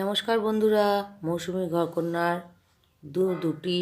নমস্কার বন্ধুরা, মৌসুমি ঘরকন্যার দু দুটি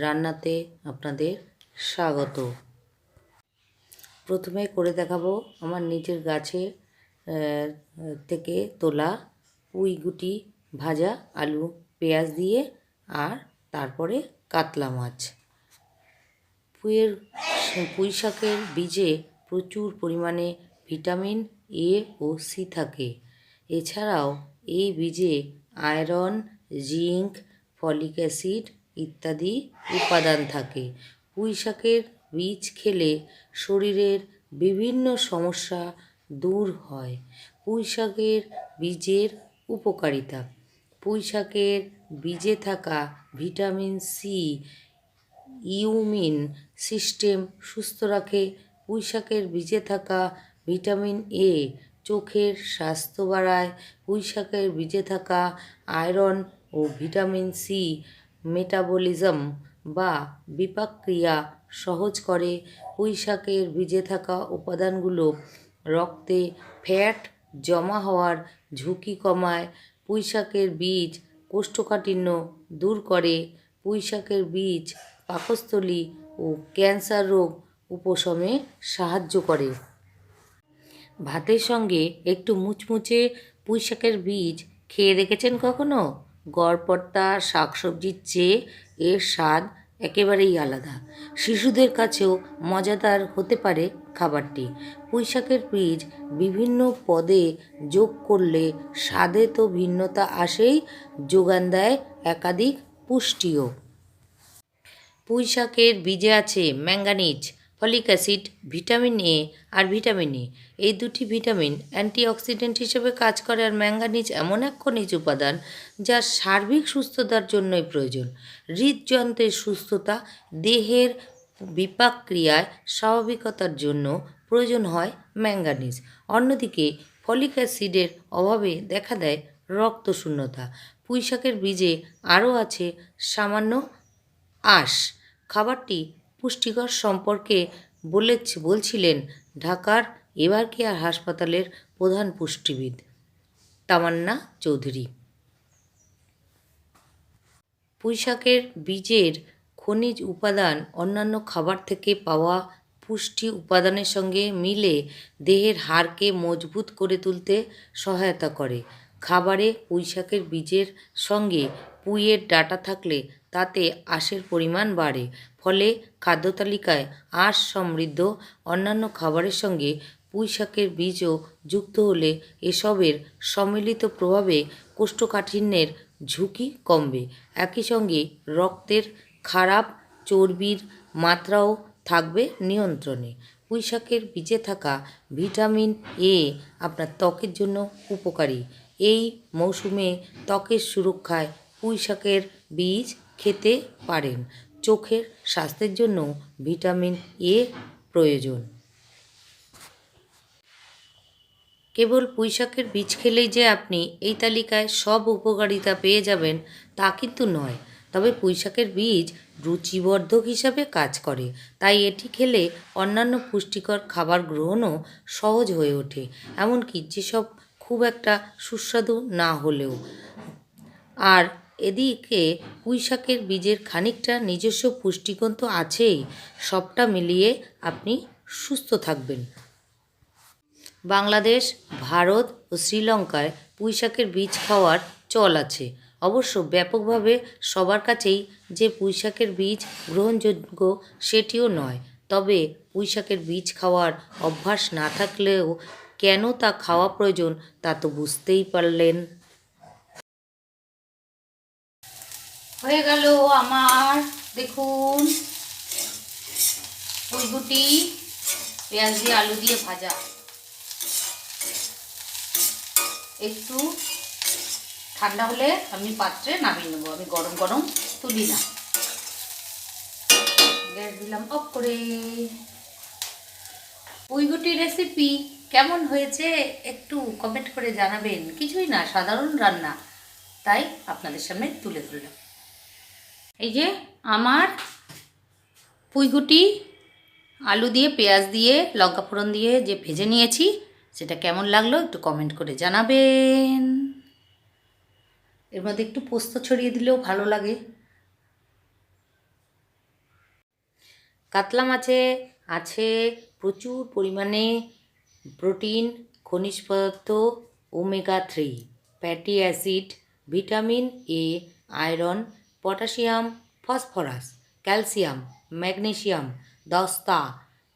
রান্নাতে আপনাদের স্বাগত। প্রথমে করে দেখাবো আমার নিজের গাছে থেকে তোলা পুঁই গুটি, ভাজা আলু, পেঁয়াজ দিয়ে আর তারপরে কাতলা মাছ। পুঁইয়ের পুঁই শাকের বীজে প্রচুর পরিমাণে ভিটামিন এ ও সি থাকে। এছাড়াও এই বীজে আয়রন, জিঙ্ক, ফলিক অ্যাসিড ইত্যাদি উপাদান থাকে। পুঁই শাকের বীজ খেলে শরীরের বিভিন্ন সমস্যা দূর হয়। পুঁই শাকের বীজের উপকারিতা। পুঁই শাকের বীজে থাকা ভিটামিন সি, ইউমিন সিস্টেম সুস্থ রাখে। পুঁইশাকের বীজে থাকা ভিটামিন এ চোখের স্বাস্থ্য বাড়ায়, পুঁইশাকের বীজে থাকা আয়রন ও ভিটামিন সি মেটাবলিজম বা বিপাকক্রিয়া সহজ করে। পুঁইশাকের বীজে থাকা উপাদানগুলো রক্তে ফ্যাট জমা হওয়ার ঝুঁকি কমায়। পুঁইশাকের বীজ কোষ্ঠকাঠিন্য দূর করে। পুঁইশাকের বীজ পাকস্থলী ও ক্যান্সার রোগ উপশমে সাহায্য করে। ভাতের সঙ্গে একটু মুচমুচে পুঁইশাকের বীজ খেয়ে দেখেছেন কখনো? গড়পড়তা শাকসবজির চেয়ে এর স্বাদ একেবারেই আলাদা। শিশুদের কাছেও মজাদার হতে পারে খাবারটি। পুঁইশাকের বীজ বিভিন্ন পদে যোগ করলে স্বাদে তো ভিন্নতা আসেই, যোগান দেয় একাধিক পুষ্টিও। পুঁই শাকের বীজে আছে manganese folic acid, vitamin A R vitamin A এই দুটি ভিটামিন অ্যান্টিঅক্সিডেন্ট হিসেবে কাজ করে আর ম্যাঙ্গানিজ এমন এক খনিজ উপাদান যা সার্বিক সুস্থতার জন্যই প্রয়োজন। হৃদযন্ত্রের সুস্থতা, দেহের বিপাক ক্রিয়ায় স্বাভাবিকতার জন্য প্রয়োজন হয় ম্যাঙ্গানিজ। অন্যদিকে ফলিক অ্যাসিডের অভাবে দেখা দেয় রক্তশূন্যতা। পুঁইশাকের বীজে আরও আছে সামান্য আঁশ। খাবারটি পুষ্টিকর সম্পর্কে বলে বলছিলেন, ঢাকার এবার কেয়ার হাসপাতালের প্রধান পুষ্টিবিদ। তামান্না চৌধুরী। পুঁইশাকের বীজের খনিজ উপাদান অন্যান্য খাবার থেকে পাওয়া পুষ্টি উপাদানের সঙ্গে মিলে দেহের হাড়কে মজবুত করে তুলতে সহায়তা করে। খাবারে পুঁইশাকের বীজের সঙ্গে পুঁইয়ের ডাটা থাকলে তাতে আঁশের পরিমাণ বাড়ে। ফলে খাদ্য তালিকায় আঁশ সমৃদ্ধ। অন্যান্য খাবারের সঙ্গে পুঁই শাকের বীজও যুক্ত হলে এসবের সম্মিলিত প্রভাবে কোষ্ঠকাঠিন্যের ঝুঁকি কমবে। একই সঙ্গে রক্তের খারাপ চর্বির মাত্রাও থাকবে নিয়ন্ত্রণে। পুঁই শাকের বীজে থাকা ভিটামিন এ আপনার ত্বকের জন্য উপকারী। এই মৌসুমে ত্বকের সুরক্ষায় পুঁই শাকের বীজ খেতে পারেন। চোখের স্বাস্থ্যের জন্য ভিটামিন এ প্রয়োজন। কেবল পুঁইশাকের বীজ খেলেই যে আপনি এই তালিকায় সব উপকারিতা পেয়ে যাবেন তা কিন্তু নয়। তবে পুঁইশাকের বীজ রুচিবর্ধক হিসাবে কাজ করে। তাই এটি খেলে অন্যান্য পুষ্টিকর খাবার গ্রহণও সহজ হয়ে ওঠে। এমনকি যেসব খুব একটা সুস্বাদু না হলেও। আর এদিকে পুঁইশাকের বীজের খানিকটা নিজস্ব পুষ্টিগুণ তো আছেই, সবটা মিলিয়ে আপনি সুস্থ থাকবেন। বাংলাদেশ, ভারত ও শ্রীলঙ্কায় পুঁইশাকের বীজ খাওয়ার চল আছে। অবশ্য ব্যাপকভাবে সবার কাছেই যে পুঁইশাকের বীজ গ্রহণযোগ্য সেটিও নয়, তবে পুঁইশাকের বীজ খাওয়ার অভ্যাস না থাকলেও কেন তা খাওয়া প্রয়োজন তা তো বুঝতেই পারলেন। হয়ে গেল আমার, দেখুন ফুলগুটি পেঁয়াজ দিয়ে আলু দিয়ে ভাজা। একটু ঠান্ডা হলে আমি পাত্রে নামিয়ে নেব, আমি গরম গরম তুলি না। গ্যাস দিলাম অফ করে। পুইগুটি রেসিপি কেমন হয়েছে একটু কমেন্ট করে জানাবেন। কিছুই না, সাধারণ রান্না। তাই আপনাদের সামনে তুলে ধরলাম। এই যে আমার পুঁইগুটি আলু দিয়ে, পেঁয়াজ দিয়ে, লঙ্কা ফোড়ন দিয়ে যে ভেজে নিয়েছি, সেটা কেমন লাগল একটু কমেন্ট করে জানাবেন। এর মধ্যে একটু পোস্ত ছড়িয়ে দিলেও ভালো লাগে। কাতলা মাছে আছে প্রচুর পরিমাণে প্রোটিন খনিজ পদার্থ omega three fatty acid vitamin A iron potassium, phosphorus, calcium magnesium দস্তা,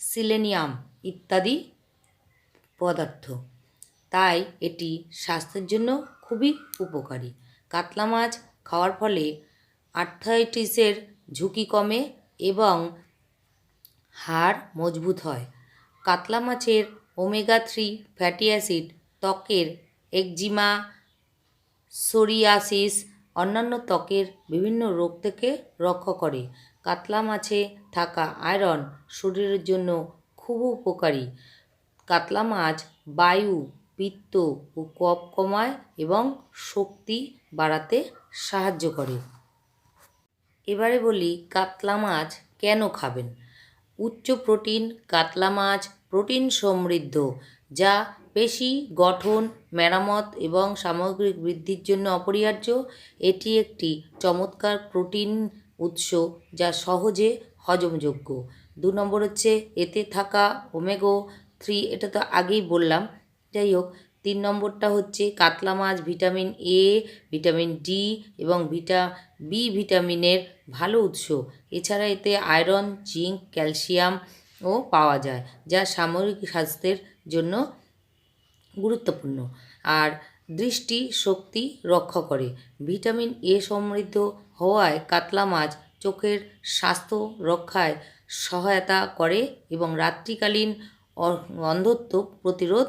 সিলেনিয়াম ইত্যাদি পদার্থ। তাই এটি স্বাস্থ্যের জন্য খুবই উপকারী। কাতলা মাছ খাওয়ার ফলে আর্থাইটিসের ঝুঁকি কমে এবং হাড় মজবুত হয়। কাতলা মাছের ওমেগা থ্রি ফ্যাটি অ্যাসিড ত্বকের একজিমা, সোরিয়াসিস অন্যান্য ত্বকের বিভিন্ন রোগ থেকে রক্ষা করে। কাতলা মাছে থাকা আয়রন শরীরের জন্য খুব উপকারী। কাতলা মাছ বায়ু, পিত্ত ও কফ কমায় এবং শক্তি বাড়াতে সাহায্য করে। এবারে বলি কাতলা মাছ কেন খাবেন? উচ্চ প্রোটিন, কাতলা মাছ প্রোটিন সমৃদ্ধ, যা পেশি গঠন, মেরামত এবং সামগ্রিক বৃদ্ধির জন্য অপরিহার্য, এটি একটি চমৎকার প্রোটিন উৎস যা সহজে হজমযোগ্য। দু নম্বর হচ্ছে এতে থাকা ওমেগো থ্রি, এটা তো আগেই বললাম। যাই হোক, তিন নম্বরটা হচ্ছে কাতলা মাছ, ভিটামিন এ ভিটামিন ডি এবং ভিটা বি ভিটামিনের ভালো উৎস। এছাড়া এতে আয়রন, জিঙ্ক ক্যালসিয়ামও পাওয়া যায়, যা সামরিক স্বাস্থ্যের জন্য গুরুত্বপূর্ণ। আর দৃষ্টি শক্তি রক্ষা করে। ভিটামিন এ সমৃদ্ধ হওয়ায় কাতলা মাছ চোখের স্বাস্থ্য রক্ষায় সহায়তা করে এবং রাত্রিকালীন অন্ধত্ব প্রতিরোধ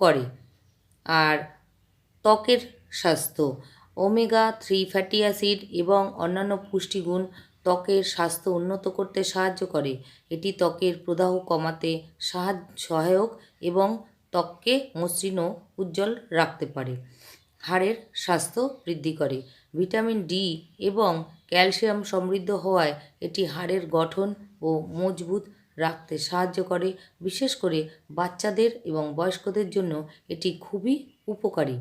করে। আর ত্বকের স্বাস্থ্য। ওমেগা থ্রি ফ্যাটি অ্যাসিড এবং অন্যান্য পুষ্টিগুণ ত্বকের স্বাস্থ্য উন্নত করতে সাহায্য করে। এটি ত্বকের প্রদাহ কমাতে সাহায্য সহায়ক এবং ত্বককে মসৃণ ও উজ্জ্বল রাখতে পারে। হাড়ের স্বাস্থ্য বৃদ্ধি করে। ভিটামিন ডি এবং ক্যালসিয়াম সমৃদ্ধ হওয়ায় এটি হাড়ের গঠন ও মজবুত রাখতে সাহায্য করে। বিশেষ করে বাচ্চাদের এবং বয়স্কদের জন্য এটি খুবই উপকারী।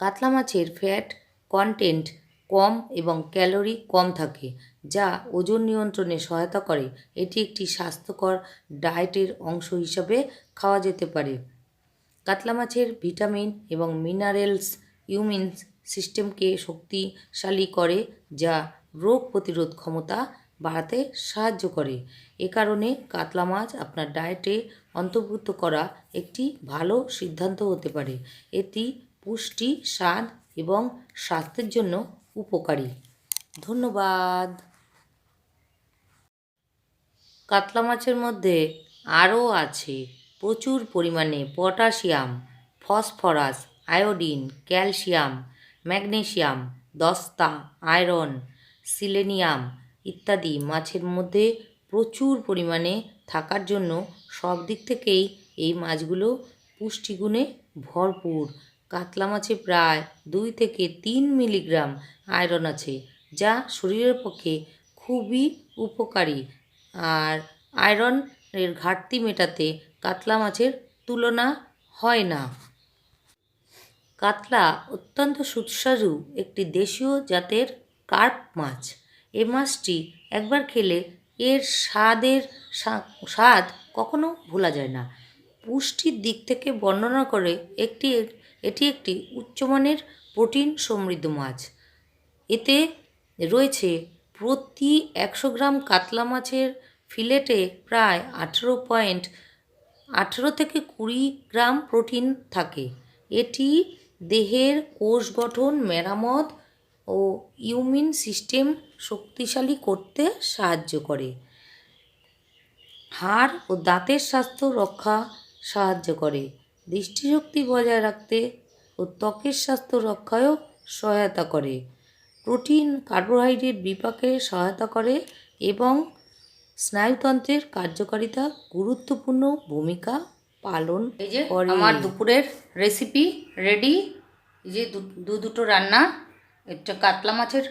কাতলা মাছের ফ্যাট কন্টেন্ট কম এবং ক্যালোরি কম থাকে, যা ওজন নিয়ন্ত্রণে সহায়তা করে। এটি একটি স্বাস্থ্যকর ডায়েটের অংশ হিসাবে খাওয়া যেতে পারে। কাতলা মাছের ভিটামিন এবং মিনারেলস ইউমিন সিস্টেমকে শক্তিশালী করে, যা রোগ প্রতিরোধ ক্ষমতা বাড়াতে সাহায্য করে। এ কারণে কাতলা মাছ আপনার ডায়েটে অন্তর্ভুক্ত করা একটি ভালো সিদ্ধান্ত হতে পারে। এটি পুষ্টি, স্বাদ এবং স্বাস্থ্যের জন্য উপকারী। ধন্যবাদ। কাতলা মাছের মধ্যে আরও আছে প্রচুর পরিমাণে potassium, phosphorus, iodine, calcium magnesium দস্তা, আয়রন, সিলেনিয়াম ইত্যাদি মাছের মধ্যে প্রচুর পরিমাণে থাকার জন্য সব দিক থেকেই এই মাছগুলো পুষ্টিগুণে ভরপুর। কাতলা মাছে প্রায় দুই থেকে তিন মিলিগ্রাম আয়রন আছে, যা শরীরের পক্ষে খুবই উপকারী। আর আয়রনের ঘাটতি মেটাতে কাতলা মাছের তুলনা হয় না। কাতলা অত্যন্ত সুস্বাদু একটি দেশীয় জাতের কার্প মাছ। এ মাছটি একবার খেলে এর স্বাদের স্বা- স্বাদ কখনো ভোলা যায় না। পুষ্টির দিক থেকে বর্ণনা করে একটি এটি একটি উচ্চমানের প্রোটিন সমৃদ্ধ মাছ। এতে রয়েছে প্রতি একশো গ্রাম কাতলা মাছের ফিলেটে প্রায় আঠেরো পয়েন্ট আঠেরো থেকে কুড়ি গ্রাম প্রোটিন থাকে। এটি দেহের কোষ গঠন, মেরামত ও ইউমিন সিস্টেম শক্তিশালী করতে সাহায্য করে। হাড় ও দাঁতের স্বাস্থ্য রক্ষা সাহায্য করে। দৃষ্টিশক্তি বজায় রাখতে ও ত্বকের স্বাস্থ্য রক্ষায়ও সহায়তা করে। প্রোটিন কার্বোহাইড্রেট বিপাকে সহায়তা করে এবং স্নায়ুতন্ত্রের কার্যকারিতা গুরুত্বপূর্ণ ভূমিকা পালন এই যে আমার দুপুরের রেসিপি রেডি এই যে দু- দু দুটো রান্না একটা কাতলা মাছের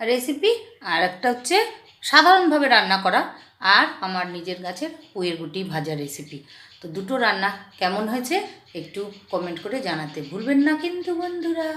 রেসিপি আর একটা হচ্ছে সাধারণভাবে রান্না করা আর আমার নিজের গাছের পুয়ের গুটি ভাজা রেসিপি তো দুটো রান্না কেমন হয়েছে একটু কমেন্ট করে জানাতে ভুলবেন না কিন্তু বন্ধুরা।